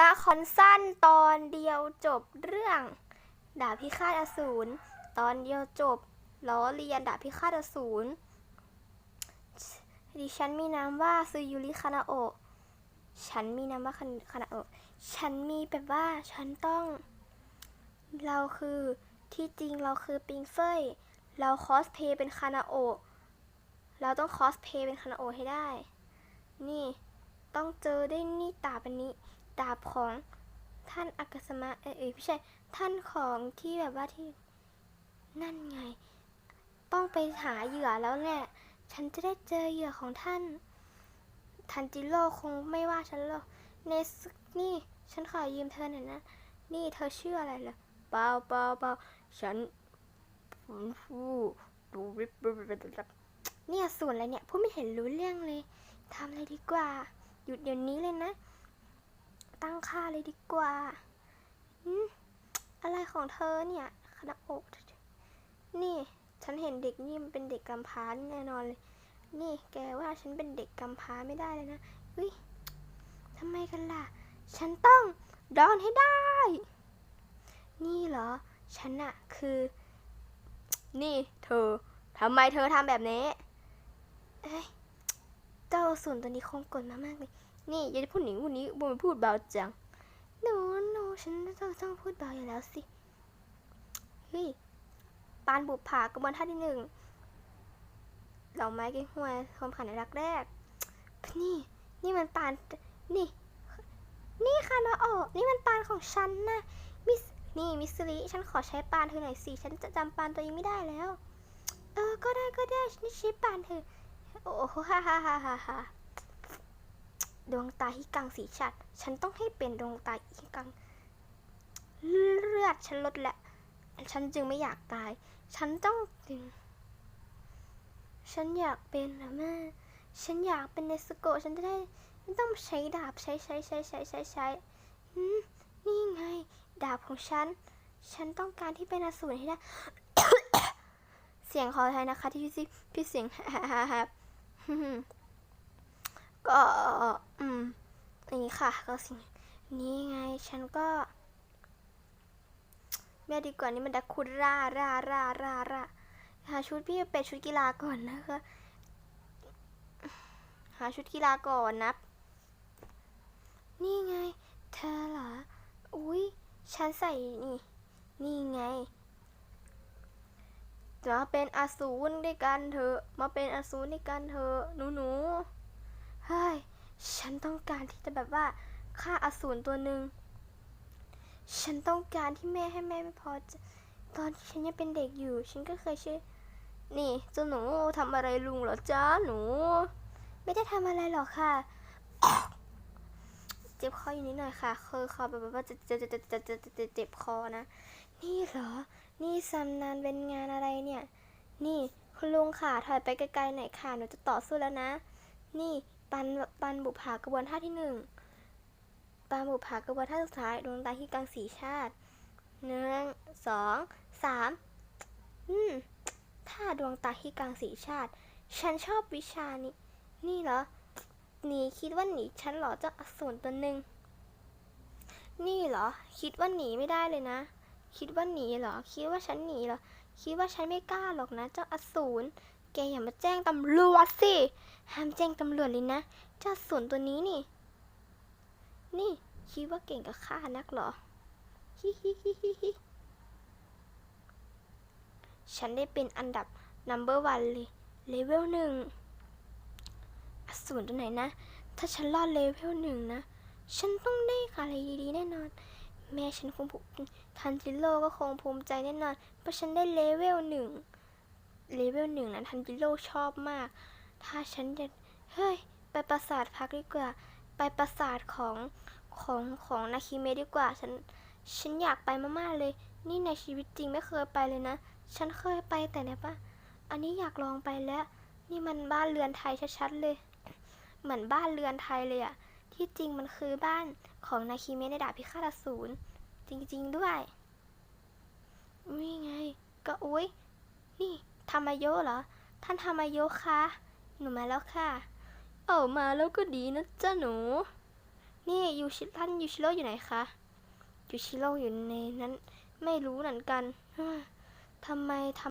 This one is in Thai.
ละครสั้นตอนเดียวจบเรื่อง ดาบพิฆาตอสูรตอนเดียวจบล้อเลียนดาบพิฆาตอสูรดิฉันมีนามว่าซูยุริคานาโอะฉันมีนามว่าคานาโอะฉันมีแบบว่าฉันต้อง เราคือที่จริงเราคือปิงเฟยเราคอสเพย์เป็นคานาโอะเราต้องคอสเพย์เป็นคานาโอะให้ได้ นี่ต้องเจอได้นี่ดาบอันนี้ ดาบของท่านอากาสมะเอยเอยไม่ใช่ท่านของที่แบบว่าที่ นั่นไง ต้องไปหาเหยื่อแล้วแหละฉันจะได้เจอเหยื่อของท่าน ทันจิโร่คงไม่ว่าฉันหรอกเนสนี่ฉันขอยืมเธอหน่อยนะ นี่เธอชื่ออะไรเหรอเปล่าเปล่าเปล่าฉันฟูฟูดูริบบบบเนี่ยส่วนอะไรเนี่ยพูดไม่เห็นรู้เรื่องเลยทำอะไรดีกว่า หยุดเดี๋ยวนี้เลยนะ ตั้งค่าเลยดีกว่าอืมอะไรของเธอเนี่ยคณะอก นี่ฉันเห็นเด็กนี่มันเป็นเด็กกำพร้าแน่นอนเลย นี่แกว่าฉันเป็นเด็กกำพร้าไม่ได้เลยนะเฮ้ยทำไมกันล่ะ ฉันต้องดอนให้ได้ นี่เหรอ ฉันอะคือ นี่เธอทำไมเธอทำแบบนี้เอ้ยเจ้าส่วนตัวนี้คงกดมามากเลย นี่อย่าได้พูดหนิงวันนี้บุมพูดเบาจังหนูหนูฉันต้องต้องพูดเบาอยู่แล้วสิ เฮ้ย ปานบุปผากระบวนท่าที่หนึ่งดอกไม้เก้งหวยความขันในรักแรก นี่ นี่มันปาน นี่ นี่ค่ะนะออกนี่มันปานของฉันนะมิสนี่มิสซิลิฉันขอใช้ปานเธอหน่อยสิ ฉันจะจำปานตัวเองไม่ได้แล้ว เออ ก็ได้ก็ได้นี่ใช้ปานเธอ โอ้โหฮ่าฮ่าฮ่าฮ่า ดวงตาฮิกังสีชัด ฉันต้องให้เป็นดวงตาฮิกัง เลือดฉันลดและ ฉันจึงไม่อยากตาย ฉันต้องจึง ฉันอยากเป็นนะแม่ ฉันอยากเป็นเนสโกฉันจะได้ไม่ต้องใช้ดาบใช้ใช้ใช้ใช้ใช้ใช้นี่ไง ดาบของฉัน ฉันต้องการที่เป็นอสูรให้ได้ เสียงขออภัยนะคะที่พี่พี่เสียง ก็อืมอันนี้ค่ะ ก็สิ่งนี้ไงฉันก็แม่ดีกว่านี่มันดักคุร่าร่าร่าร่าร่าหาชุดพี่เป็นชุดกีฬาก่อนนะคะ หาชุดกีฬาก่อนนะ นี่ไง เธอเหรอ อุ้ยฉันใส่นี่ นี่ไงมาเป็นอสูรด้วยกันเถอะ มาเป็นอสูรด้วยกันเถอะหนูหนู เฮ้ย ฉันต้องการที่จะแบบว่าฆ่าอสูรตัวหนึ่ง ฉันต้องการที่แม่ให้แม่ไม่พอใจตอนที่ฉันยังเป็นเด็กอยู่ ฉันก็เคยชื่อ นี่เจ้าหนูทำอะไรลุงเหรอจ้าหนู ไม่ได้ทำอะไรหรอกค่ะ เจ็บคออยู่นิดหน่อยค่ะ เคยคอแบบว่าจะจะจะจะจะจะจะเจ็บคอนะ นี่เหรอ นี่สำนานเป็นงานอะไรเนี่ย นี่คุณลุงค่ะถอยไปไกลๆหน่อยค่ะ หนูจะต่อสู้แล้วนะ นี่ ปันปันบุภากระบวนท่าที่หนึ่งปันบุภากระบวนท่าสุดท้ายดวงตาที่กลางสีชาติหนึ่งสองสามอืมท่าดวงตาที่กลางสีชาติ ฉันชอบวิชานี้ นี่เหรอหนีคิดว่าหนีฉันเหรอเจ้าอสูรตัวหนึ่งนี่เหรอ คิดว่าหนีไม่ได้เลยนะ คิดว่าหนีเหรอ คิดว่าฉันหนีเหรอ คิดว่าฉันไม่กล้าหรอกนะ เจ้าอสูร แกอย่ามาแจ้งตำรวจสิ ห้ามแจ้งตำรวจเลยนะ เจ้าสูรตัวนี้นี่ นี่คิดว่าเก่งกับข้านักเหรอ ฮิฮิฮิฮิฮิฉันได้เป็นอันดับ number one เลย เลเวลหนึ่งอสูรตัวไหนนะ ถ้าฉันรอดเลเวลหนึ่งนะ ฉันต้องได้อะไรดีๆแน่นอน แม่ฉันคงภูมิทันจิโร่ก็คงภูมิใจแน่นอน เพราะฉันได้เลเวลหนึ่ง เลเวลหนึ่งนะทันจิโร่ชอบมาก ถ้าฉันจะเฮ้ย ไปปราสาทพักดีกว่า ไปปราสาทของของของนาคิเมะดีกว่า ฉัน ฉันอยากไปมากๆเลย นี่ในชีวิตจริงไม่เคยไปเลยนะ ฉันเคยไปแต่ในบ้านอันนี้อยากลองไปแล้ว นี่มันบ้านเรือนไทยชัดๆเลย เหมือนบ้านเรือนไทยเลยอะที่จริงมันคือบ้านของนาคิเมะในดาบพิฆาตอสูรจริงๆด้วยนี่ไง ก็อุ้ยนี่ ธรรมโยเหรอ ท่านธรรมโยคะ หนูมาแล้วค่ะ เออมาแล้วก็ดีนะจ้าหนู นี่ยูชิท่านยูชิโร่อยู่ไหนคะยูชิโร่อยู่ในนั้น ไม่รู้เหมือนกันทำไมทำ